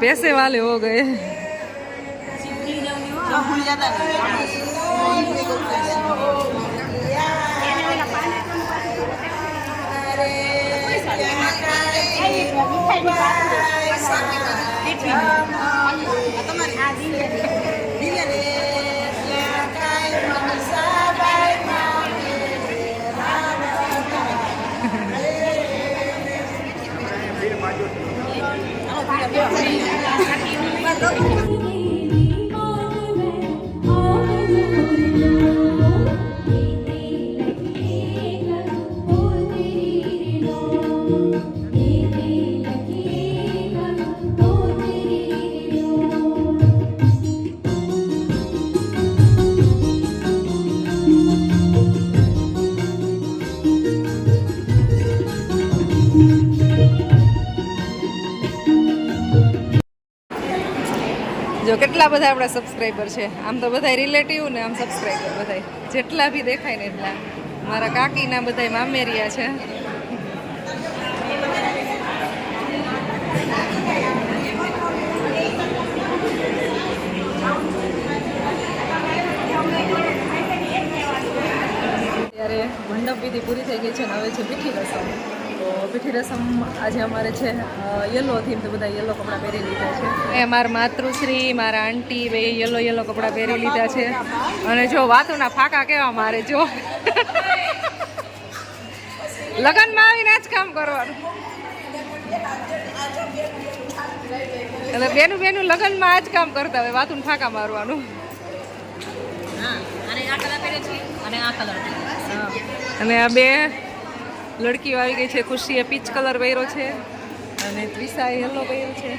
पैसे वाले हो गए જો કેટલા બધા આપણા સબસ્ક્રાઈબર છે, આમ તો બધા રિલેટિવ ને આમ સબસ્ક્રાઈબર બધા જેટલા બી દેખાય ને એટલા. મારા કાકીના બધા મામેરિયા છે. ત્યારે મંડપ વિધિ પૂરી થઈ ગઈ છે ને હવે છે મીઠી રસમ પીઠી રસમ આજે અમારે છે યલો થીમ તો બધા યલો કપડાં પહેરી લીધા છે. એ મારા માતૃશ્રી મારા આંટી બે યલો યલો કપડાં પહેરી લીધા છે. અને જો વાતોના ફાંકા કેવા મારે જો. લગ્નમાં આવીને આ જ કામ કરવાનું. એટલે બેનું બેનું લગ્નમાં આ જ કામ કરતા હોય વાતું ફાંકા મારવાનું. અને આ બે લડકીઓ આવી ગઈ છે ખુશીએ પીચ કલર પહેર્યો છે અને ત્રિસાએ યલો પહેર્યો છે.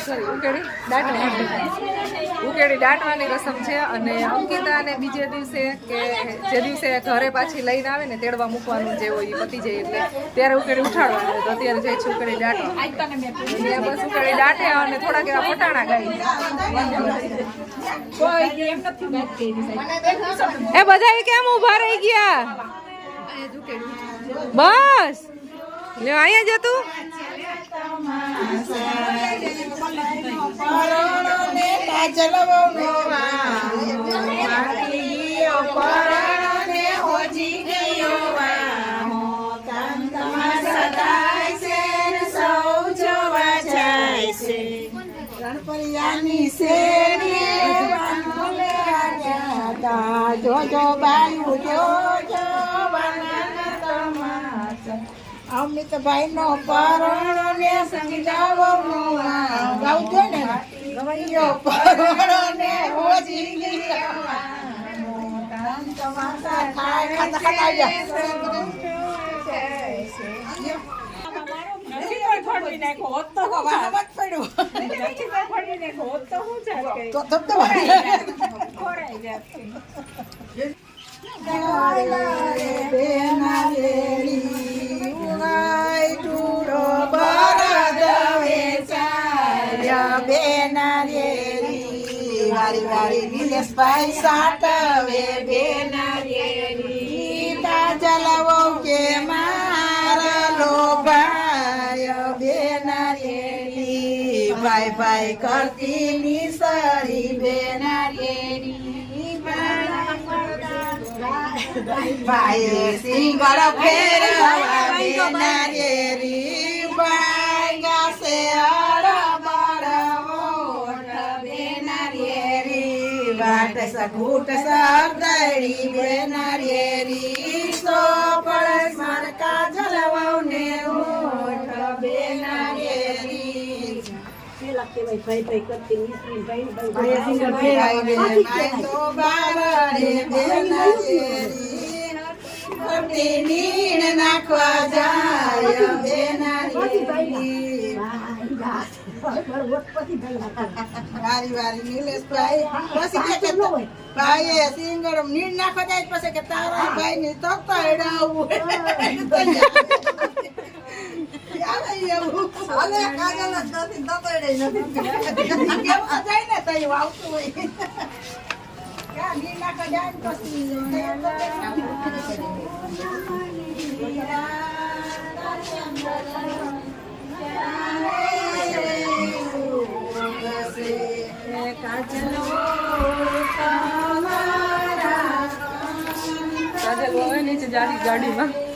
સોરી ઉકેડી દાટવાની ઉકેડી દાટવાની રસમ છે અને અંકિતાને બીજે દિવસે કે જે દિવસે ઘરે પાછી લઈને આવે ને તેડવા મૂકવાનું જે હોય એ પતી જાય એટલે ત્યારે ઉકેડી ઉઠાડવાનું તો અત્યારે જાય છે ઉકેડી દાટવા બસ ઉકેડી દાટે અને થોડાક એવા પટાણા ગાઈ. એ બધા કેમ ઊભા રહી ગયા? બસ! લે અહીંયા જતું જોજો બાયુ જોજો અમિતભાઈ નો પરણો ને સમજાવો ગાવજો ને ગવૈયો પરણો ને હોજી ગયા ખાતા આવ્યા તો વારી વારી નિલેશભાઈ સાટવે બેનારી જલાવો કે મારા લોભાય. બેનારી ભાઈ ભાઈ કરતી નિસરી બેનારી ભાઈ સિંગળ ફેરવા ભાઈ સગુટ સરદડી બેનારી સો પડસ માર કાજલ વહુને ઓઠ ભાઈ તો બારડે બેનારી કરતી નીણ નાખવા જાય બેનારી વારી વારી નિલેશભાઈ પછી કે ભાઈ સિંગર નીણ નાખવા જાય પછી કે તારા ભાઈ ની તક અડાવું યાદ આવી. ગાડીમાં.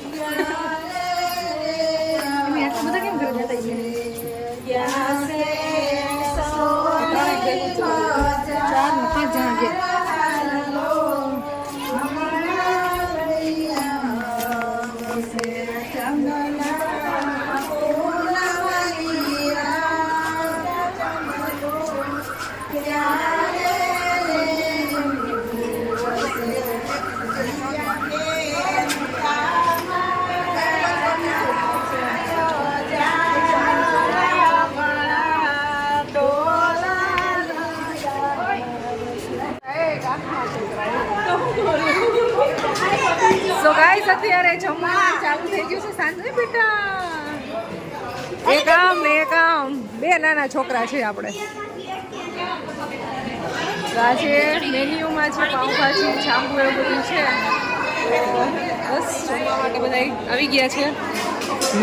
સો ગાઈસ અત્યારે જમવાનું ચાલુ થઈ ગયું છે. સાંજે બેટા. એક આમ બે નાના છોકરા છે આપણે. આજે મેન્યુમાં છે પાઉંભાજી છાંબુ એવું બધું છે. બસ જમવા માટે બધા આવી ગયા છે.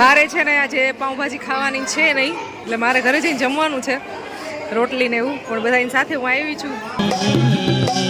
મારે છે ને આજે પાઉંભાજી ખાવાની છે નહીં. એટલે મારે ઘરે જઈને જમવાનું છે. રોટલી ને એવું. પણ બધાની સાથે હું આવી છું.